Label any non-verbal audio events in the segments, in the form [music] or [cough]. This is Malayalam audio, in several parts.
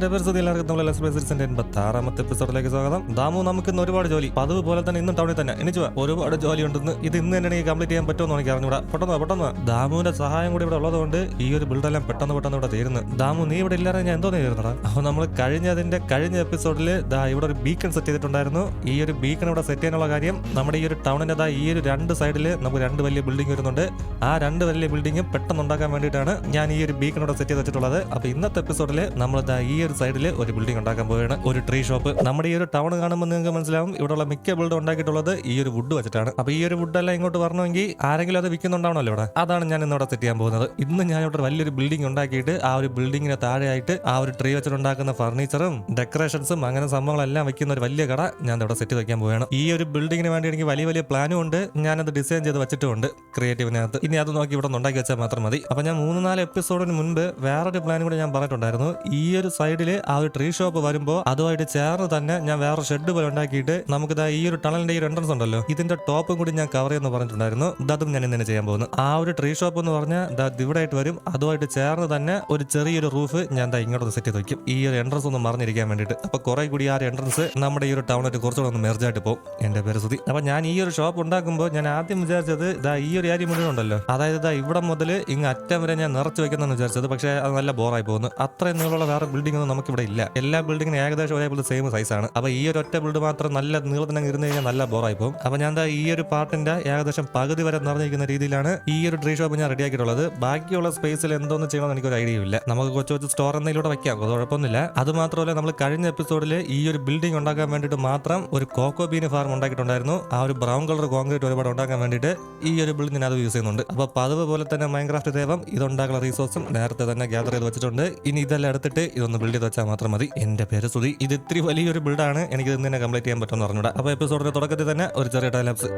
എന്റെ പേര് സുധി എല്ലാവർക്കും എൺപത്തി ആറാമത്തെ എപ്പിസോഡിലേക്ക് സ്വാഗതം. ദാമു നമുക്ക് ഇന്ന് ഒരുപാട് ജോലി. പതിവ് പോലെ തന്നെ ഇന്നും ടൗണിൽ തന്നെ. എനിക്ക്. ഒരുപാട് ജോലി ഉണ്ടെന്ന് ഇത് ഇന്ന് തന്നെ എനിക്ക് കംപ്ലീറ്റ് ചെയ്യാൻ പറ്റുമെന്ന് എനിക്ക് അറിഞ്ഞൂടാ പെട്ടെന്ന് പെട്ടെന്ന്. ദാമുവിന്റെ സഹായം കൂടി ഇവിടെ ഉള്ളതുകൊണ്ട് ഈ ഒരു ബിൽഡെല്ലാം പെട്ടെന്ന് പെട്ടെന്ന് ഇവിടെ തീരുന്നു. ദാമു നീ ഇവിടെ ഇല്ലാതെ ഞാൻ എന്തോ തീരുന്നടാ അപ്പൊ നമ്മൾ കഴിഞ്ഞതിന്റെ കഴിഞ്ഞ എപ്പിസോഡിൽ ദാ ഇവിടെ ഒരു ബീക്കൺ സെറ്റ് ചെയ്തിട്ടുണ്ടായിരുന്നു. ഈ ഒരു ബീക്കൺ ഇവിടെ സെറ്റ് ചെയ്യാനുള്ള കാര്യം നമ്മുടെ ഈ ഒരു ടൗണിന്റെ ദാ ഈ ഒരു രണ്ട് സൈഡിൽ നമുക്ക് രണ്ട് വലിയ ബിൽഡിംഗ് വരുന്നുണ്ട്. ആ രണ്ട് വലിയ ബിൽഡിംഗ് പെട്ടെന്ന് ഉണ്ടാക്കാൻ വേണ്ടിയിട്ടാണ് ഞാൻ ഈ ഒരു ബീക്കൺ ഇവിടെ സെറ്റ് ചെയ്ത് വെച്ചിട്ടുള്ളത്. അപ്പൊ ഇന്നത്തെ എപ്പിസോഡിൽ നമ്മൾ ദാ ഈ ഒരു സൈഡിൽ ഒരു ബിൽഡിംഗ് ഉണ്ടാക്കാൻ പോവുകയാണ്. ഒരു ട്രീ ഷോപ്പ് നമ്മുടെ ഈ ഒരു ടൗൺ കാണുമ്പോൾ നിങ്ങൾക്ക് മനസ്സിലാവും ഇവിടെയുള്ള മിക്ക ബിൽഡ് ഉണ്ടാക്കിയിട്ടുള്ളത് ഈ ഒരു വുഡ് വെച്ചിട്ടാണ്. അപ്പൊ ഈ ഒരു വുഡ് എല്ലാം ഇങ്ങോട്ട് വരണമെങ്കിൽ ആരെങ്കിലും അത് വിൽക്കുന്നുണ്ടാവണല്ലോ ഇവിടെ. അതാണ് ഞാൻ ഇന്നിവിടെ സെറ്റ് ചെയ്യാൻ പോകുന്നത്. ഇന്ന് ഞാൻ ഇവിടെ വലിയൊരു ബിൽഡിംഗ് ഉണ്ടാക്കിയിട്ട് ആ ഒരു ബിൽഡിങ്ങിന് താഴെയായിട്ട് ആ ഒരു ട്രീ വെച്ചിട്ടുണ്ടാക്കുന്ന ഫർണിച്ചറും ഡെക്കറേഷൻസും അങ്ങനെ സംഭവങ്ങളെല്ലാം വെക്കുന്ന ഒരു വലിയ കട ഞാൻ ഇവിടെ സെറ്റ് വെക്കാൻ പോവുകയാണ്. ഈ ഒരു ബിൽഡിങ്ങിന് വേണ്ടി എനിക്ക് വലിയ വലിയ പ്ലാനും ഉണ്ട്. ഞാനത് ഡിസൈൻ ചെയ്ത് വെച്ചിട്ടുണ്ട് ക്രിയേറ്റീവിനകത്ത് ഇനി അത് നോക്കി ഇവിടെ ഉണ്ടാക്കി വെച്ചാൽ മാത്രം മതി. അപ്പൊ ഞാൻ മൂന്ന് നാല് എപ്പിസോഡിന് മുൻപ് വേറൊരു പ്ലാൻ കൂടി ഞാൻ പറഞ്ഞിട്ടുണ്ടായിരുന്നു. ഈ ഒരു സൈഡിൽ ആ ഒരു ട്രീ ഷോപ്പ് വരുമ്പോൾ അതുമായിട്ട് ചേർന്ന് തന്നെ ഞാൻ വേറെ ഷെഡ് പോലെ ഉണ്ടാക്കിയിട്ട് നമുക്ക് ഈ ഒരു ടണലിന്റെ ഈ എൻട്രൻസ് ഉണ്ടല്ലോ ഇതിന്റെ ടോപ്പും കൂടി ഞാൻ കവർ ചെയ്യുന്ന പറഞ്ഞിട്ടുണ്ടായിരുന്നു. അതും ഞാൻ ഇന്നെ ചെയ്യാൻ പോകുന്നു. ആ ഒരു ട്രീ ഷോപ്പ് എന്ന് പറഞ്ഞാൽ ഇവിടെ ആയിട്ട് വരും. അതുമായിട്ട് ചേർന്ന് തന്നെ ഒരു ചെറിയൊരു റൂഫ് ഞാൻ ഇങ്ങോട്ട് സെറ്റ് ചെയ്ത് വയ്ക്കും ഈ ഒരു എൻട്രൻസ് ഒന്ന് മറിഞ്ഞിരിക്കാൻ വേണ്ടിയിട്ട്. അപ്പൊ കുറെ കൂടി ആ ഒരു എൻട്രൻസ് നമ്മുടെ ഈ ഒരു ടൗണായിട്ട് കുറച്ചുകൂടെ ഒന്ന് മെർജായിട്ട് പോകും എന്റെ പേര് സുധി അപ്പൊ ഞാൻ ഈ ഒരു ഷോപ്പ് ഉണ്ടാക്കുമ്പോൾ ഞാൻ ആദ്യം വിചാരിച്ചത് ദാ ഈ ഒരു ഏരിയ മുഴുവൻ ഉണ്ടല്ലോ. അതായത് ദാ ഇവിടെ മുതൽ ഇങ്ങ് അറ്റം വരെ ഞാൻ നിറച്ച് വെക്കുന്നതെന്ന് വിചാരിച്ചത്. പക്ഷേ അത് നല്ല ബോറായി പോകുന്നു. അത്രയും നീളമുള്ള വേറെ ബിൽഡിംഗ് ഒന്നും നമുക്കിവിടെ ഇല്ല. എല്ലാ ബിൽഡിങ്ങിന് ഏകദേശം ഒരേപോലെ സെയിം സൈസാണ് അപ്പൊ ഈ ഒരു ഒറ്റ ബിൽഡ് മാത്രം നല്ല നീളത്തിനങ്ങ് ഇരുന്ന് കഴിഞ്ഞാൽ നല്ല ബോറായി പോകും. അപ്പൊ ഞാൻ എന്താ ഈ ഒരു പാർട്ടിന്റെ ഏകദേശം പകുതി വരെ നിറഞ്ഞിരിക്കുന്ന രീതിയിലാണ് ഈ ഒരു ട്രീ ഷോപ്പ് ഞാൻ റെഡിയാക്കിയിട്ടുള്ളത് ബാക്കിയുള്ള സ്പേസിൽ എന്തോന്ന് ചെയ്യണമെന്ന് എനിക്കൊരു ഐഡിയ ഇല്ല. നമുക്ക് കൊച്ചു കൊച്ചു സ്റ്റോർ എന്നതിലൂടെ വെക്കാം. അത് കുഴപ്പമൊന്നുമില്ല. അത് മാത്രമല്ല നമ്മൾ കഴിഞ്ഞ എപ്പിസോഡിൽ ഈ ഒരു ബിൽഡിംഗ് ഉണ്ടാക്കാൻ വേണ്ടിയിട്ട് മാത്രം ഒരു കോക്കോ ബീൻ ഫാർം ഉണ്ടാക്കിയിട്ടുണ്ടായിരുന്നു. ആ ഒരു ബ്രൗൺ കളർ കോൺക്രീറ്റ് ഒരുപാട് ഉണ്ടാക്കാൻ വേണ്ടിയിട്ട് ഈ ഒരു ബിൽഡിംഗ് അത് യൂസ് ചെയ്യുന്നുണ്ട്. അപ്പൊ പതിവ് പോലെ തന്നെ മൈൻക്രാഫ്റ്റ് ദേവം ഇതുണ്ടാക്കുന്ന റീസോഴ്സും നേരത്തെ തന്നെ ഗ്യാദർ ചെയ്ത് വെച്ചിട്ടുണ്ട്. ഇനി ഇതെല്ലാം എടുത്തിട്ട് ഇതൊന്ന് ബിൽഡ് ചെയ്ത് വെച്ചാൽ മാത്രം മതി. എന്റെ പേര് സുധി ഇത് ഇത്തിരി വലിയൊരു ബിൽഡാണ് എനിക്ക് ഇന്ന് തന്നെ കംപ്ലീറ്റ് ചെയ്യാൻ പറ്റുമെന്ന് പറഞ്ഞൂടാ അപ്പോൾ എപ്പിസോഡിന്റെ തുടക്കത്തിൽ തന്നെ ഒരു ചെറിയ ടൈലാപ്സ്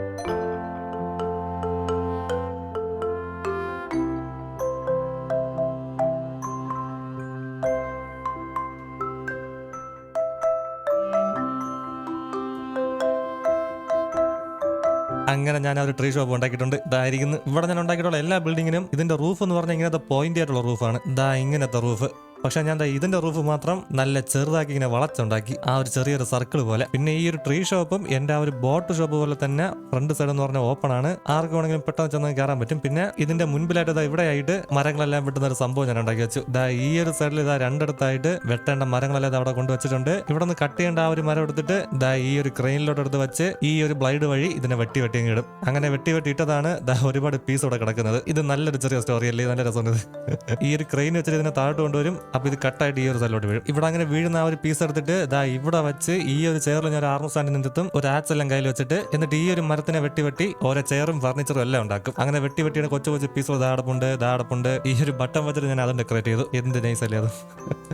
അങ്ങനെ ഞാൻ ഒരു ട്രീ ഷോപ്പ് ഉണ്ടാക്കിയിട്ടുണ്ട്. ഇതായിരിക്കുന്നു ഇവിടെ ഞാൻ ഉണ്ടാക്കിയിട്ടുള്ള എല്ലാ ബിൽഡിങ്ങിനും ഇതിന്റെ റൂഫ് എന്ന് പറഞ്ഞാൽ ഇങ്ങനത്തെ പോയിന്റ് ആയിട്ടുള്ള റൂഫാണ് ഇതാ ഇങ്ങനത്തെ റൂഫ് പക്ഷെ ഞാൻ ഇതിന്റെ റൂഫ് മാത്രം നല്ല ചെറുതാക്കി ഇങ്ങനെ വളച്ചുണ്ടാക്കി ആ ഒരു ചെറിയൊരു സർക്കിൾ പോലെ. പിന്നെ ഈ ഒരു ട്രീ ഷോപ്പും എന്റെ ആ ഒരു ബോട്ട് ഷോപ്പ് പോലെ തന്നെ ഫ്രണ്ട് സൈഡ് എന്ന് പറഞ്ഞ ഓപ്പൺ ആണ്. ആർക്ക് വേണമെങ്കിലും പെട്ടെന്ന് ചെന്ന് കയറാൻ പറ്റും. പിന്നെ ഇതിന്റെ മുൻപിലായിട്ട് ഇവിടെ ആയിട്ട് മരങ്ങളെല്ലാം വെട്ടുന്ന ഒരു സംഭവം ഞാൻ ഉണ്ടാക്കി വെച്ചു. ദാ ഈ ഒരു സൈഡിൽ ഇതാ രണ്ടിടത്തായിട്ട് വെട്ടേണ്ട മരങ്ങളെല്ലാം അവിടെ കൊണ്ടുവച്ചിട്ടുണ്ട് ഇവിടെ നിന്ന് കട്ട് ചെയ്യേണ്ട ആ ഒരു മരം എടുത്തിട്ട് ദാ ഈ ഒരു ക്രെയിനിലോട്ട് എടുത്ത് വെച്ച് ഈ ഒരു ബ്ലൈഡ് വഴി ഇതിനെ വെട്ടി വെട്ടി ഇടും. അങ്ങനെ വെട്ടി വെട്ടി ഇട്ടതാണ് ദാ ഒരുപാട് പീസ് ഇവിടെ കിടക്കുന്നത്. ഇത് നല്ലൊരു ചെറിയ സ്റ്റോറി അല്ലേ? നല്ല രസമുണ്ട് ഈ ഒരു ക്രെയിൻ വെച്ചിട്ട് ഇതിനെ താഴോട്ട് കൊണ്ടുവരും. അപ്പൊ ഇത് കട്ടായിട്ട് ഈ ഒരു സ്ഥലത്തോട്ട് വീഴും. ഇവിടെ അങ്ങനെ വീഴുന്ന ആ ഒരു പീസ് എടുത്തിട്ട് ഇതാ ഇവിടെ വെച്ച് ഈ ഒരു ചെയറിൽ ഞാൻ ഒരു ആർമ സ്റ്റാൻഡിൽ ഒരു ആക്സ് എല്ലാം കയ്യിൽ വെച്ചിട്ട് എന്നിട്ട് ഈ ഒരു മരത്തിനെ വെട്ടി വെട്ടി ഓരോ ചെയറും ഫർണിച്ചറും എല്ലാം ഉണ്ടാക്കും. അങ്ങനെ വെട്ടി വെട്ടിയുടെ കൊച്ചു കൊച്ചു പീസുകൾ ദാടപ്പുണ്ട് ദാടപ്പുണ്ട് ഈ ഒരു ബട്ടൺ വെച്ചിട്ട് ഞാൻ അതും ഡെക്കറേറ്റ് ചെയ്തു. എന്ത് നൈസ് അല്ലേ അത്?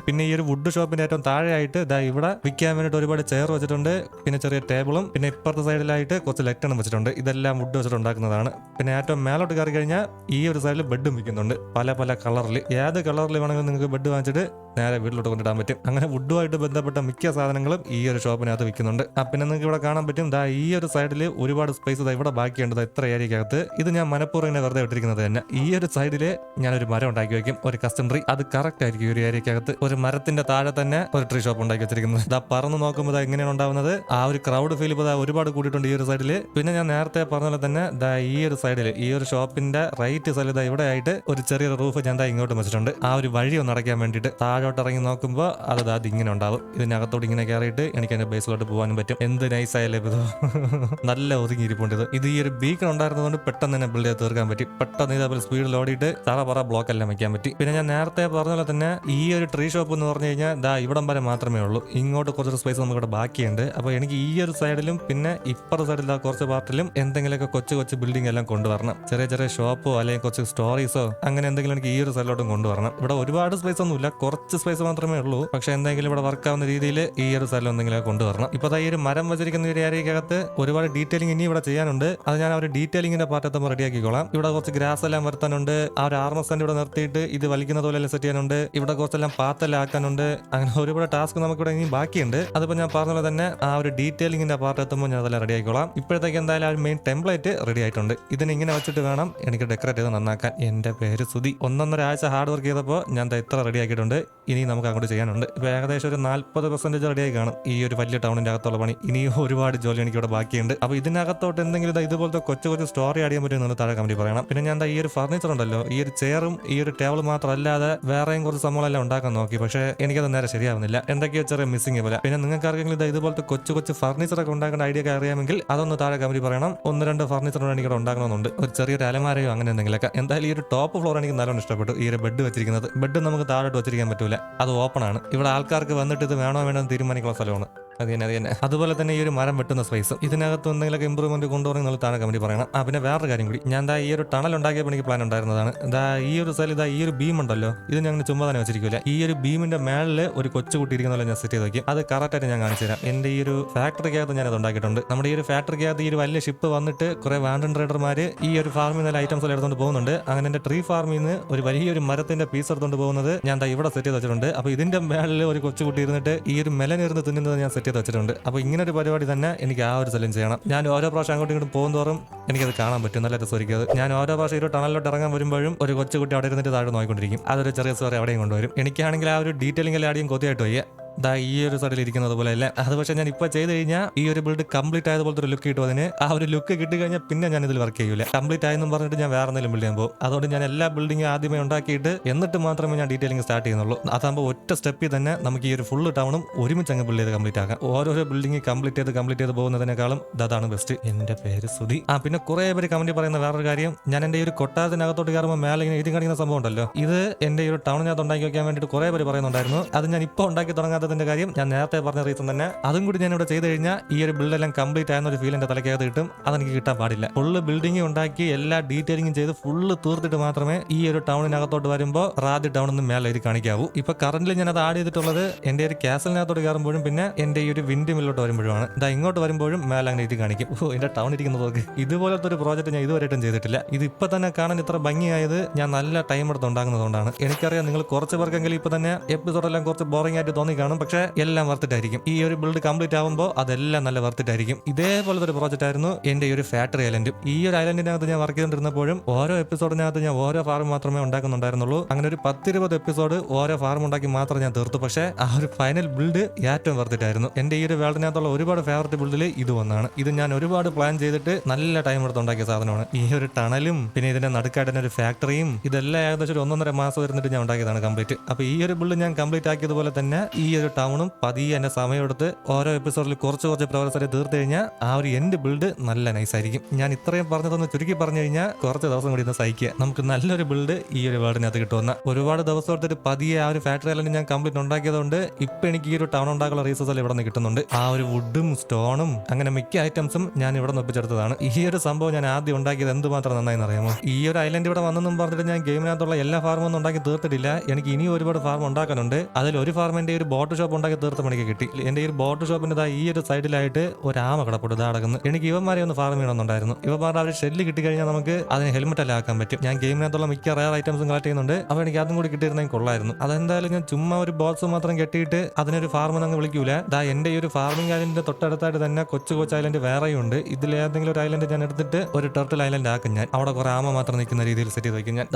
പിന്നെ ഈ ഒരു വുഡ് ഷോപ്പിന്റെ ഏറ്റവും താഴെയായിട്ട് ദാ ഇവിടെ വിൽക്കാൻ വേണ്ടിയിട്ട് ഒരുപാട് ചെയർ വെച്ചിട്ടുണ്ട്. പിന്നെ ചെറിയ ടേബിളും പിന്നെ ഇപ്പുറത്തെ സൈഡിലായിട്ട് കുറച്ച് ലെറ്റണം വെച്ചിട്ടുണ്ട്. ഇതെല്ലാം വുഡ് വെച്ചിട്ട് ഉണ്ടാക്കുന്നതാണ്. പിന്നെ ഏറ്റവും മേലോട്ട് കയറി കഴിഞ്ഞാൽ ഈ ഒരു സൈഡിൽ ബെഡും വിൽക്കുന്നുണ്ട് പല പല കളറിൽ ഏത് കളറിൽ വേണമെങ്കിലും നിങ്ങൾക്ക് ബെഡ് വാങ്ങിച്ചിട്ട് നേരെ വീട്ടിലോട്ട് കൊണ്ടിടാൻ പറ്റും. അങ്ങനെ വുഡുമായിട്ട് ബന്ധപ്പെട്ട മിക്ക സാധനങ്ങളും ഈ ഒരു ഷോപ്പിനകത്ത് വിൽക്കുന്നുണ്ട്. ആ, പിന്നെ നിങ്ങൾക്ക് ഇവിടെ കാണാൻ പറ്റും ദാ ഈ ഒരു സൈഡിൽ ഒരുപാട് സ്പേസ് ദാ ഇവിടെ ബാക്കിയുണ്ട്. ഇത്ര ഏരിയക്കകത്ത്. ഇത് ഞാൻ മനഃപൂർവം ഇങ്ങനെ വെറുതെ ഇട്ടിരിക്കുന്നത് തന്നെ. ഈ ഒരു സൈഡിൽ ഞാനൊരു മരം ഉണ്ടാക്കി വയ്ക്കും ഒരു കസ്റ്റം ട്രീ അത് കറക്റ്റ് ആയിരിക്കും ഈ ഒരു ഏരിയക്കകത്ത്. ഒരു മരത്തിന്റെ താഴെ തന്നെ ഒരു ഷോപ്പ് ഉണ്ടാക്കി വെച്ചിരിക്കുന്നത്. ഇതാ പറന്ന് നോക്കുമ്പോൾ എങ്ങനെയാണ് ഉണ്ടാവുന്നത്. ആ ഒരു ക്രൗഡ് ഫീൽ ഇപ്പോൾ ഒരുപാട് കൂടിയിട്ടുണ്ട് ഈ ഒരു സൈഡിൽ പിന്നെ ഞാൻ നേരത്തെ പറഞ്ഞ പോലെ തന്നെ ദാ ഈ ഒരു സൈഡിൽ ഈ ഒരു ഷോപ്പിന്റെ റൈറ്റ് സൈഡിൽ ദാ ഇവിടെ ആയിട്ട് ഒരു ചെറിയൊരു റൂഫ് ഞാൻ ദാ ഇങ്ങോട്ട് വെച്ചിട്ടുണ്ട്. ആ ഒരു വഴി ഒന്ന് അടയ്ക്കാൻ വേണ്ടിയിട്ട് താഴോട്ട് ഇറങ്ങി നോക്കുമ്പോൾ അത് അത് ഇങ്ങനെ ഉണ്ടാവും. ഇതിനകത്തോട്ട് ഇങ്ങനെ കയറിയിട്ട് എനിക്ക് എന്റെ ബേസിലോട്ട് പോകാനും പറ്റും. എന്ത് നൈസ് ആയാലും ഇത്. [laughs] നല്ല ഒതുങ്ങിയിരിപ്പുണ്ട് ഇത്. ഇത് ഈ ഒരു ബീക്കൺ ഉണ്ടായിരുന്നതുകൊണ്ട് പെട്ടെന്ന് തന്നെ ബിൽഡ് ചെയ്ത് തീർക്കാൻ പറ്റി. പെട്ടെന്ന് ഇതേപോലെ സ്പീഡിൽ ഓടിയിട്ട് തറ പറ ബ്ലോക്ക് എല്ലാം വെക്കാൻ പറ്റി. പിന്നെ ഞാൻ നേരത്തെ പറഞ്ഞ പോലെ തന്നെ ഈ ഒരു ട്രീ ഷോപ്പ് എന്ന് പറഞ്ഞു കഴിഞ്ഞാൽ ദാ ഇവിടം വരെ മാത്രമേ ഉള്ളൂ. ഇങ്ങോട്ട് കുറച്ചൊരു സ്പേസ് നമുക്കിവിടെ ബാക്കിയുണ്ട്. അപ്പോൾ എനിക്ക് ഈ ഒരു സൈഡിലും പിന്നെ ഇപ്പുറ സൈഡിൽ കുറച്ച് പാർട്ടിലും എന്തെങ്കിലുമൊക്കെ കൊച്ചു കൊച്ചു ബിൽഡിംഗ് എല്ലാം കൊണ്ടുവരണം. ചെറിയ ചെറിയ ഷോപ്പോ അല്ലെങ്കിൽ കുറച്ച് സ്റ്റോറീസോ അങ്ങനെ എന്തെങ്കിലും എനിക്ക് ഈ ഒരു സൈഡിലോട്ടും കൊണ്ടുവരണം. ഇവിടെ ഒരുപാട് സ്പേസ് ഒന്നുമില്ല കുറച്ച് സ്പേസ് മാത്രമേ ഉള്ളൂ. പക്ഷേ എന്തെങ്കിലും ഇവിടെ വർക്കാവുന്ന രീതിയിൽ ഈ ഒരു സ്ഥലം എന്തെങ്കിലും കൊണ്ടുവരണം. ഇപ്പോൾ ഈ ഒരു മരം വച്ചിരിക്കുന്ന ഒരു ഏരിയക്കകത്ത് ഒരുപാട് ഡീറ്റെയിലിംഗ് ഇനി ഇവിടെ ചെയ്യാനുണ്ട്. അത് ഞാൻ അവർ ഡീറ്റെയിലിംഗിന്റെ പാർട്ടെത്തുമ്പോൾ റെഡിയാക്കിക്കോളാം ഇവിടെ കുറച്ച് ഗ്രാസ് എല്ലാം വരുത്താനുണ്ട്. ആ ഒരു ആർമസ് ഇവിടെ നിർത്തിയിട്ട് ഇത് വലിക്കുന്ന പോലെ സെറ്റ് ചെയ്യാനുണ്ട്. ഇവിടെ കുറച്ചെല്ലാം പാത്തെല്ലാം മനസ്സിലാക്കാനുണ്ട്. അങ്ങനെ ഒരുപാട് ടാസ്ക് നമുക്കിവിടെ ഇനി ബാക്കിയുണ്ട്. അതിപ്പോൾ ഞാൻ പറഞ്ഞ പോലെ തന്നെ ആ ഒരു ഡീറ്റെയിലിങ്ങിന്റെ പാർട്ട് എത്തുമ്പോൾ ഞാൻ അതെല്ലാം റെഡി ആയിക്കോളാം. ഇപ്പോഴത്തേക്ക് എന്തായാലും ആ മെയിൻ ടെംപ്ലേറ്റ് റെഡി ആയിട്ടുണ്ട്. ഇതിനെ ഇങ്ങനെ വെച്ചിട്ട് വേണം എനിക്ക് ഡെക്കറേറ്റ് ചെയ്ത് നന്നാക്കാൻ. എന്റെ പേര് സുതി ഒന്നൊന്നര ആഴ്ച ഹാർഡ് വർക്ക് ചെയ്തപ്പോൾ ഞാൻ ഇത്ര റെഡി ആക്കിയിട്ടുണ്ട്. ഇനി നമുക്ക് അങ്ങോട്ട് ചെയ്യാനുണ്ട്. ഇപ്പോൾ ഏകദേശം ഒരു നാൽപ്പത് പെർസെന്റേജ് റെഡി ആയി കാണും ഈ ഒരു വലിയ ടൗണിന്റെ അകത്തുള്ള പണി. ഇനിയും ഒരുപാട് ജോലി എനിക്ക് ഇവിടെ ബാക്കിയുണ്ട്. അപ്പോൾ ഇതിനകത്തോട്ട് എന്തെങ്കിലും ഇതാ ഇതുപോലത്തെ കൊച്ചു കൊച്ചു സ്റ്റോറി അടിയാൻ പറ്റും നിങ്ങൾ താഴെ കമ്പനി പറയണം. പിന്നെ ഞാൻ ഈ ഒരു ഫർണിച്ചർ ഉണ്ടല്ലോ. ഈ ഒരു ചെയറും ഈ ഒരു ടേബിൾ മാത്രമല്ലാതെ വേറെയും കുറച്ച് സംഭവങ്ങളെല്ലാം ഉണ്ടാക്കാൻ നോക്കി. പക്ഷേ എനിക്കത് നേരെ ശരിയാവുന്നില്ല. എന്തൊക്കെയോ ചെറിയ മിസ്സിംഗ് പോലെ. പിന്നെ നിങ്ങൾക്ക് ആർക്കെങ്കിലും ഇതാ ഇതുപോലത്തെ കൊച്ചു കൊച്ചു ഫർണിച്ചർ ഒക്കെ ഉണ്ടാക്കുന്ന ഐഡിയ ഒക്കെ അറിയാമെങ്കിൽ അതൊന്ന് താഴെ കമന്റ് പറയണം. ഒന്ന് രണ്ട് ഫർണിച്ചർ എനിക്ക് ഇവിടെ ഉണ്ടാക്കണമെന്നുണ്ട്. ഒരു ചെറിയൊരു അലമാരയോ അങ്ങനെ എന്തെങ്കിലുമൊക്കെ. എന്തായാലും ഈ ഒരു ടോപ്പ് ഫ്ലോർ എനിക്ക് നല്ലോണം ഇഷ്ടപ്പെട്ടു. ഈ ഒരു ബെഡ് വെച്ചിരിക്കുന്നത്. ബെഡ് നമുക്ക് താഴോട്ട് വെച്ചിരിക്കാൻ പറ്റൂല. അത് ഓപ്പൺ ആണ്. ഇവിടെ ആൾക്കാർക്ക് വന്നിട്ട് ഇത് വേണോ വേണോ തീരുമാനിക്കുന്ന സ്ഥലമാണ്. അത് തന്നെ അത് തന്നെ അതുപോലെ തന്നെ ഈ ഒരു മരം വെട്ടുന്ന സ്പേസ് ഇതിനകത്ത് എന്തെങ്കിലുമൊക്കെ ഇമ്പ്രൂവ്മെന്റ് കൊണ്ടുവരണം എന്നുള്ള താഴെ കമ്പനി പറയണം ആ പിന്നെ വേറൊരു കാര്യം കൂടി ഞാൻ ദാ ഈ ഒരു ടണൽ ഉണ്ടാക്കിയ എനിക്ക് പ്ലാൻ ഉണ്ടായിരുന്നതാണ് ദാ ഈ ഒരു സ്ഥലം ഇതാ ഈ ഒരു ബീം ഉണ്ടല്ലോ ഇത് ഞാൻ ചുമ്മാ തന്നെ വെച്ചിരിക്കില്ല ഈ ഒരു ബീമിന്റെ മേളിൽ ഒരു കൊച്ചു കുട്ടി ഞാൻ സെറ്റ് ചെയ്ത് വെക്കും അത് കറക്റ്റ് ആയിട്ട് ഞാൻ കാണിച്ചു തരാം എന്റെ ഈ ഒരു ഫാക്ടറിക്കകത്ത് ഞാൻ അത് ഉണ്ടാക്കിയിട്ടുണ്ട് നമ്മുടെ ഈ ഒരു ഫാക്ടറിക്കകത്ത് ഈ ഒരു വലിയ ഷിപ്പ് വന്നിട്ട് കുറെ വാണ്ടൻ റൈഡർമാർ ഈ ഒരു ഫാർമിൽ നിന്ന് ഐറ്റംസ് എടുത്തുകൊണ്ട് പോകുന്നുണ്ട് അങ്ങനെ എന്റെ ട്രീ ഫാർമിൽ നിന്ന് ഒരു വലിയൊരു മരത്തിന്റെ പീസ് എടുത്തുകൊണ്ട് പോകുന്നത് ഞാൻ ദാ ഇവിടെ സെറ്റ് ചെയ്ത് വെച്ചിട്ടുണ്ട് അപ്പോൾ ഇതിന്റെ മേളിൽ ഒരു കൊച്ചു കുട്ടി ഇരുന്നിട്ട് ഈ ഒരു മെലനിരുന്ന് തിന്നുന്നത് ഞാൻ സെറ്റ് ചെയ്ത് വെച്ചിട്ടുണ്ട്. അപ്പോൾ ഇങ്ങനെ ഒരു പരിപാടി തന്നെ എനിക്ക് ആ ഒരു സ്ഥലം ചെയ്യണം. ഞാൻ ഓരോ പ്രാവശ്യം അങ്ങോട്ടും ഇങ്ങോട്ടും പോകുന്നതോറും എനിക്കത് കാണാൻ പറ്റും. നല്ല രസമായിരിക്കും ഞാൻ ഓരോ പ്രാവശ്യം ഒരു ടണലിലോട്ട് ഇറങ്ങാൻ വരുമ്പോഴും ഒരു കൊച്ചുകുട്ടി അവിടെ ഇരുന്നിട്ട് താഴെ നോക്കിക്കൊണ്ടിരിക്കും. അതൊരു ചെറിയ സ്റ്റോറി അവിടെയും കൊണ്ടുവരും. എനിക്കാണെങ്കിൽ ആ ഒരു ഡീറ്റെയിലിംഗ് എല്ലാം ആദ്യം കൊതിയായിട്ട് വയ്യ. ദാ ഈ ഒരു സൈഡിൽ ഇരിക്കുന്നത് പോലെ അല്ലേ? അത് പക്ഷേ ഞാൻ ഇപ്പോൾ ചെയ്ത് കഴിഞ്ഞാൽ ഈ ഒരു ബിൽഡ് കംപ്ലീറ്റ് ആയതുപോലത്തെ ഒരു ലുക്ക് കിട്ടും അതിന്. ആ ഒരു ലുക്ക് കിട്ടി കഴിഞ്ഞാൽ പിന്നെ ഞാൻ ഇതിൽ വർക്ക് ചെയ്യൂല. കംപ്ലീറ്റ് ആയെന്നും പറഞ്ഞിട്ട് ഞാൻ വേറെ എന്തെങ്കിലും ബിൽഡ് ചെയ്യാൻ പോകും. അതുകൊണ്ട് ഞാൻ എല്ലാ ബിൽഡിങ്ങും ആദ്യമേ ഉണ്ടാക്കിയിട്ട് എന്നിട്ട് മാത്രമേ ഞാൻ ഡീറ്റെയിലിംഗ് സ്റ്റാർട്ട് ചെയ്യുന്നുള്ളൂ അതാകുമ്പോൾ ഒറ്റ സ്റ്റെപ്പിൽ തന്നെ നമുക്ക് ഈ ഒരു ഫുൾ ടൗണും ഒരുമിച്ച് അങ്ങ് ബിൽഡ് ചെയ്ത് കംപ്ലീറ്റ് ആക്കാം. ഓരോരോ ബിൽഡിംഗ് കംപ്ലീറ്റ് ചെയ്ത് കംപ്ലീറ്റ് ചെയ്ത് പോകുന്നതിനേക്കാളും അതാണ് ബെസ്റ്റ് എന്റെ പേര് സുധി ആ പിന്നെ കുറെ പേര് കമന്റ് പറയുന്ന വേറൊരു കാര്യം. ഞാൻ എന്റെ ഈ ഒരു കൊട്ടാരത്തിനകത്തോട്ട് കയറുമ്പോൾ മേലെ ഇങ്ങനെ കാണിക്കുന്ന സംഭവം ഉണ്ടല്ലോ. ഇത് എന്റെ ഈ ഒരു ടൗണിനകത്ത് ഉണ്ടാക്കി വെക്കാൻ വേണ്ടിയിട്ട് കുറെ പേര് പറയുന്നുണ്ടായിരുന്നു. അത് ഞാൻ ഇപ്പോൾ ഉണ്ടാക്കി തുടങ്ങാത്തതിന്റെ കാര്യം ഞാൻ നേരത്തെ പറഞ്ഞ റീസൺ തന്നെ. അതും കൂടി ഞാൻ ഇവിടെ ചെയ്ത് കഴിഞ്ഞാൽ ഈ ഒരു ബിൽഡ് എല്ലാം കംപ്ലീറ്റ് ആയെന്ന ഒരു ഫീൽ എന്റെ തലക്കകത്ത് കിട്ടും. അതെനിക്ക് കിട്ടാൻ പാടില്ല. ഫുള്ള് ബിൽഡിംഗ് ഉണ്ടാക്കി എല്ലാ ഡീറ്റെയിലിംഗും ചെയ്ത് ഫുള്ള് തീർത്തിട്ട് മാത്രമേ ഈ ഒരു ടൗണിനകത്തോട്ട് വരുമ്പോൾ റാദി ടൗൺ നിന്ന് മേലെ ഇത് കാണിക്കാവൂ. ഇപ്പൊ കറന്റിൽ ഞാൻ അത് ആഡ് ചെയ്തിട്ടുള്ളത് എന്റെ ഒരു കാസലിനകത്തോട്ട് കയറുമ്പോഴും പിന്നെ എന്റെ ഈ ഒരു വിൻഡ് മില്ലോട്ട് വരുമ്പോഴുമാണ്. ഇതാ ഇങ്ങോട്ട് വരുമ്പോഴും മേലെ അങ്ങനെ ഇത് കാണിക്കും. ഓ എന്റെ ടൗൺ ഇരിക്കുന്നത് നോക്ക്. ഇതുപോലത്തെ ഒരു പ്രോജക്റ്റ് ഞാൻ ഇതുവരെയായിട്ടും ചെയ്തിട്ടില്ല. ഇത് ഇപ്പൊ തന്നെ കാണാൻ ഇത്ര ഭംഗിയായത് ഞാൻ നല്ല ടൈം എടുത്ത് ഉണ്ടാകുന്നതുകൊണ്ടാണ് എനിക്കറിയാം നിങ്ങൾ കുറച്ച് പേർക്കെങ്കിലും ഇപ്പൊ തന്നെ എപ്പിസോഡെല്ലാം കുറച്ച് ബോറിംഗ് ആയിട്ട് തോന്നി കാണും പക്ഷേ എല്ലാം വർത്തിട്ടായിരിക്കും. ഈ ഒരു ബിൽഡ് കംപ്ലീറ്റ് ആകുമ്പോൾ അതെല്ലാം നല്ല വർത്തിട്ടായിരിക്കും. ഇതേപോലത്തെ ഒരു പ്രോജക്റ്റ് ആയിരുന്നു എന്റെ ഈ ഒരു ഫാക്ടറി ഐലൻഡും ഈ ഒരു ഐലൻഡിനകത്ത് ഞാൻ വർക്ക് ചെയ്തുകൊണ്ടിരുന്നപ്പോഴും ഓരോ എപ്പിസോഡിനകത്ത് ഞാൻ ഓരോ ഫാർം മാത്രമേ ഉണ്ടാക്കുന്നുണ്ടായിരുന്നുള്ളൂ. അങ്ങനെ ഒരു പത്തിരുപത് എപ്പിസോഡ് ഓരോ ഫാർം ഉണ്ടാക്കി മാത്രം ഞാൻ തീർത്തു. പക്ഷേ ആ ഒരു ഫൈനൽ ബിൽഡ് ഏറ്റവും വർത്തിട്ടായിരുന്നു. എന്റെ ഈ ഒരു വേൾഡിനകത്തുള്ള ഒരുപാട് ഫേവററ്റ് ബിൽഡിൽ ഇത് ഒന്നാണ്. ഇത് ഞാൻ ഒരുപാട് പ്ലാൻ ചെയ്തിട്ട് നല്ല ടൈം എടുത്ത് ഉണ്ടാക്കിയ സാധനമാണ്. ഈ ഒരു ടണലും പിന്നെ ഇതിന്റെ നടുക്കായിട്ട് ഒരു ഫാക്ടറിയും ഇതെല്ലാം ഏകദേശം ഒരു ഒന്നൊന്നര മാസം ഇരുന്നിട്ട് ഞാൻ ഉണ്ടാക്കിയതാണ് കംപ്ലീറ്റ് അപ്പൊ ഈ ഒരു ബിൽഡ് ഞാൻ കംപ്ലീറ്റ് ആക്കിയതുപോലെ തന്നെ ഈ ഒരു ടൗണും പതിയെ എന്റെ സമയമെടുത്ത് ഓരോ എപ്പിസോഡിൽ കുറച്ച് കുറച്ച് പ്രവർത്തനം തീർത്തു കഴിഞ്ഞാൽ ആ ഒരു എൻഡ് ബിൽഡ് നല്ല നൈസ് ആയിരിക്കും. ഞാൻ ഇത്രയും പറഞ്ഞതൊന്ന് ചുരുക്കി പറഞ്ഞു കഴിഞ്ഞാൽ കുറച്ച് ദിവസം കൂടി ഇന്ന് സഹിക്കുക. നമുക്ക് നല്ലൊരു ബിൽഡ് ഈ ഒരു വേർഡിനകത്ത് കിട്ടുമെന്ന് ഒരുപാട് ദിവസം എടുത്തിട്ട് പതിയെ ആ ഒരു ഫാക്ടറി അല്ലെങ്കിൽ ഞാൻ കംപ്ലീറ്റ് ഉണ്ടാക്കിയതുകൊണ്ട് ഇപ്പൊ എനിക്ക് ഈ ഒരു ടൗൺ ഉണ്ടാക്കാനുള്ള റീസോഴ്സ് ഇവിടെ നിന്ന് കിട്ടുന്നുണ്ട്. ആ ഒരു വുഡും സ്റ്റോണും അങ്ങനെ മിക്ക ഐറ്റംസും ഞാൻ ഇവിടെ നിന്ന് ഒപ്പിച്ചെടുത്തതാണ്. ഈ ഒരു സംഭവം ഞാൻ ആദ്യം ഉണ്ടാക്കിയത് എന്തുമാത്രം നന്നായി അറിയാമോ ഈ ഒരു ഐലൻഡ് ഇവിടെ വന്നെന്നും പറഞ്ഞിട്ട് ഞാൻ ഗെയിമിനകത്തുള്ള എല്ലാ ഫാർമൊന്നും ഉണ്ടാക്കി തീർത്തിട്ടില്ല. എനിക്ക് ഇനിയും ഒരുപാട് ഫാർം ഉണ്ടാക്കാനുണ്ട്. അതിൽ ഒരു ഫാർമിന്റെ ഒരു ബോട്ട് ഷോപ്പ് ഉണ്ടാക്കി തീർത്ത പണിക്ക് കിട്ടി. എന്റെ ഈ ബോട്ട് ഷോപ്പിന്റെ ഈ ഒരു സൈഡിലായിട്ട് ഒരു ആമ കിടപ്പുണ്ട് ഇതാ കിടക്കുന്നു എനിക്ക് ഇവന്മാരെ ഒന്ന് ഫാർം ചെയ്യണമെന്നുണ്ടായിരുന്നു. ഇവന്മാരുടെ ഒരു ഷെല്ല് കിട്ടി കഴിഞ്ഞാൽ നമുക്ക് അതിന് ഹെൽമെറ്റ് അല്ല ആക്കാൻ പറ്റും. ഞാൻ ഗെയിമിനകത്തുള്ള മിക്ക റയർ ഐറ്റംസും കളക്ട് ചെയ്യുന്നുണ്ട്. അപ്പോൾ എനിക്ക് അതും കൂടി കിട്ടിയിരുന്നെങ്കിൽ കൊള്ളായിരുന്നു. അതെന്തായാലും ഞാൻ ചുമ്മാ ഒരു ബോക്സ് മാത്രം കെട്ടിയിട്ട് അതിനൊരു ഫാർം എന്നങ്ങ് വിളിക്കൂല. ദാ എന്റെ ഈ ഒരു ഫാർമിംഗ് ഐലൻഡിന്റെ തൊട്ടടുത്തായിട്ട് തന്നെ കൊച്ചു കൊച്ചു ഐലൻഡ് വേറെയും ഉണ്ട് ഇതിൽ ഏതെങ്കിലും ഒരു ഐലൻഡ് ഞാൻ എടുത്തിട്ട് ഒരു ടർട്ടിൽ ഐലൻഡ് ആക്കും ഞാൻ. അവിടെ കുറെ ആമ മാത്രം നിൽക്കുന്ന രീതിയിൽ സെറ്റ് ചെയ്ത് വെക്കും ഞാൻ.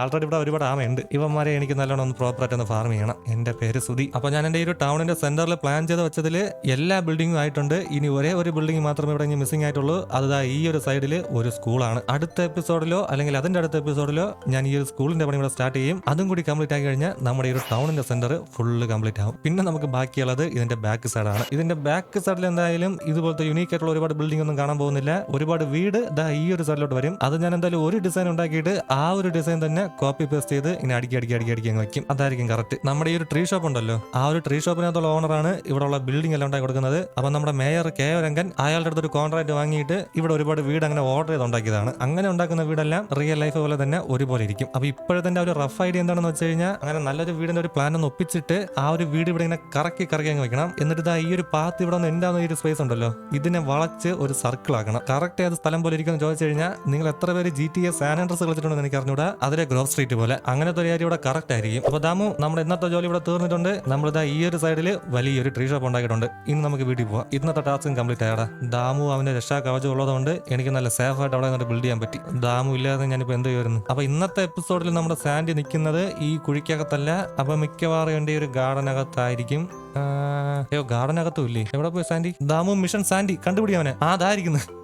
ആൾറെഡി ഇവിടെ ഒരുപാട് ആമയുണ്ട്. ഇവന്മാരെ എനിക്ക് നല്ലോണം ഒന്ന് പ്രോപ്പറായിട്ട് ഒന്ന് ഫാർം ചെയ്യണം. എന്റെ പേര് സുധി. അപ്പൊ ഞാൻ ഈ ഒരു ടൗണിന്റെ സെന്ററിൽ പ്ലാൻ ചെയ്ത് വെച്ചതിൽ എല്ലാ ബിൽഡിങ്ങും ആയിട്ടുണ്ട്. ഇനി ഒരേ ഒരു ബിൽഡിംഗ് മാത്രമേ ഇവിടെ മിസ്സിംഗ് ആയിട്ടുള്ളൂ. അതാ ഈ ഒരു സൈഡിൽ ഒരു സ്കൂളാണ് അടുത്ത എപ്പിസോഡിലോ അല്ലെങ്കിൽ അതിന്റെ അടുത്ത എപ്പിസോഡിലോ ഞാൻ ഈ ഒരു സ്കൂളിന്റെ പണി ഇവിടെ സ്റ്റാർട്ട് ചെയ്യും. അതും കൂടി കംപ്ലീറ്റ് ആയി കഴിഞ്ഞാൽ നമ്മുടെ ഈ ഒരു ടൗണിന്റെ സെന്റർ ഫുള്ള് കംപ്ലീറ്റ് ആവും. പിന്നെ നമുക്ക് ബാക്കിയുള്ളത് ഇതിന്റെ ബാക്ക് സൈഡാണ് ഇതിന്റെ ബാക്ക് സൈഡിൽ എന്തായാലും ഇതുപോലത്തെ യുണീക്ക് ആയിട്ടുള്ള ഒരുപാട് ബിൽഡിംഗ് ഒന്നും കാണാൻ പോകുന്നില്ല. ഒരുപാട് വീട് ദാ ഈ ഒരു സൈഡിലോട്ട് വരും. അത് ഞാൻ എന്തായാലും ഒരു ഡിസൈൻ ഉണ്ടാക്കിയിട്ട് ആ ഒരു ഡിസൈൻ തന്നെ കോപ്പി പേസ്റ്റ് ചെയ്ത് ഇങ്ങനെ അടുക്കി അടുക്കി അടുക്കി അടുക്കി വെക്കും. അതായിരിക്കും കറക്റ്റ് നമ്മുടെ ഈ ഒരു ട്രീ ഷോപ്പ് ഉണ്ടല്ലോ. ആ ഒരു ട്രീ ഷോപ്പിനകത്തുള്ള ഓണറാണ് ഇവിടെ ഉള്ള ബിൽഡിംഗ് എല്ലാം ഉണ്ടാക്കി കൊടുക്കുന്നത്. അപ്പൊ നമ്മുടെ മേയർ കെ രംഗൻ അയാളുടെ അടുത്ത് ഒരു കോൺട്രാക്ട് വാങ്ങിയിട്ട് ഇവിടെ ഒരുപാട് വീട് അങ്ങനെ ഓർഡർ ചെയ്ത് ഉണ്ടാക്കിയതാണ് അങ്ങനെ ഉണ്ടാക്കുന്ന വീടെല്ലാം റിയൽ ലൈഫ് പോലെ തന്നെ ഒരുപോലെ ഇരിക്കും. അപ്പൊ ഇപ്പോഴത്തെ ഒരു റഫ് ഐഡിയ എന്താണെന്ന് വെച്ച് കഴിഞ്ഞാൽ അങ്ങനെ നല്ലൊരു വീടിന്റെ ഒരു പ്ലാൻ ഒന്ന് ഒപ്പിച്ചിട്ട് ആ ഒരു വീട് ഇവിടെ ഇങ്ങനെ കറക്കി കറക്കി അങ്ങ് വെക്കണം. എന്നിട്ട് ഇതാ ഈ ഒരു പാത്ത് ഇവിടെ ഒന്ന് എന്താന്ന് ഈ ഒരു സ്പേസ് ഉണ്ടല്ലോ ഇതിനെ വളച്ച് ഒരു സർക്കിൾ ആക്കണം. കറക്റ്റ് ഏത് സ്ഥലം പോലെ ഇരിക്കുന്നു ചോദിച്ചു കഴിഞ്ഞാൽ നിങ്ങൾ എത്ര പേര് G T A San Andreas കളിച്ചിട്ടുണ്ടെന്ന് എനിക്ക് അറിഞ്ഞൂടാ അതിലെ ഗ്രോവ് സ്ട്രീറ്റ് പോലെ. അങ്ങനത്തെ ഒരു ഏരിയ ഇവിടെ കറക്റ്റ് ആയിരിക്കും. അപ്പൊ ദാമു നമ്മുടെ ഇന്നത്തെ ജോലി ഇവിടെ തീർന്നിട്ടുണ്ട്. നമ്മളിതാ ഈ ഒരു സൈഡിൽ വലിയൊരു ട്രീ ഷോപ്പ് ഉണ്ടാക്കിയിട്ടുണ്ട്. ഇനി നമുക്ക് വീട്ടിൽ പോവാം. ഇന്നത്തെ ടാസ്കും കംപ്ലീറ്റ് ആയടാ. ഡാമു അവന്റെ രക്ഷാ കവചം ഉള്ളതുകൊണ്ട് എനിക്ക് നല്ല സേഫ് ആയിട്ട് അവിടെ നിന്നിട്ട് ബിൽഡ് ചെയ്യാൻ പറ്റി. ഡാമു ഇല്ലാതെ ഞാനിപ്പോൾ എന്ത് ചെയ്യുമായിരുന്നു? അപ്പൊ ഇന്നത്തെ എപ്പിസോഡിൽ നമ്മുടെ സാൻഡി നിൽക്കുന്നത് ഈ കുഴിക്കകത്തല്ല. അപ്പൊ മിക്കവാറും എന്റെ ഒരു ഗാർഡനകത്തായിരിക്കും. അയ്യോ ഗാർഡനകത്തും ഇല്ലേ? എവിടെ പോയി സാൻഡി? Damu mission Sandy. കണ്ടുപിടി അവനെ. ആ അതായിരിക്കുന്നു.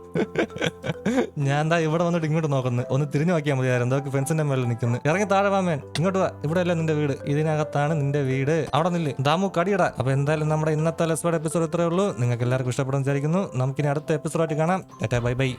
ഞാൻ എന്താ ഇവിടെ വന്നിട്ട് ഇങ്ങോട്ട് നോക്കുന്നു. ഒന്ന് തിരിഞ്ഞു നോക്കിയാൽ മതി എന്തൊക്കെ ഫ്രണ്ട്സിന്റെ മേളിൽ നിൽക്കുന്നു. ഇറങ്ങി താഴെ വാമേൻ ഇങ്ങോട്ട് വാ. ഇവിടെ അല്ല നിന്റെ വീട്. ഇതിനകത്താണ് നിന്റെ വീട്. അവിടെ നില്ല്. ദാമു കടിയടാ. അപ്പൊ എന്തായാലും നമ്മുടെ ഇന്നത്തെ ലെസ്ബോഡ് എപ്പിസോഡ് ഇത്രേ ഉള്ളൂ. നിങ്ങൾക്ക് എല്ലാവർക്കും ഇഷ്ടപ്പെടുന്ന വിചാരിക്കുന്നു. നമുക്കിനി അടുത്ത എപ്പിസോഡായിട്ട് കാണാം. Bye bye.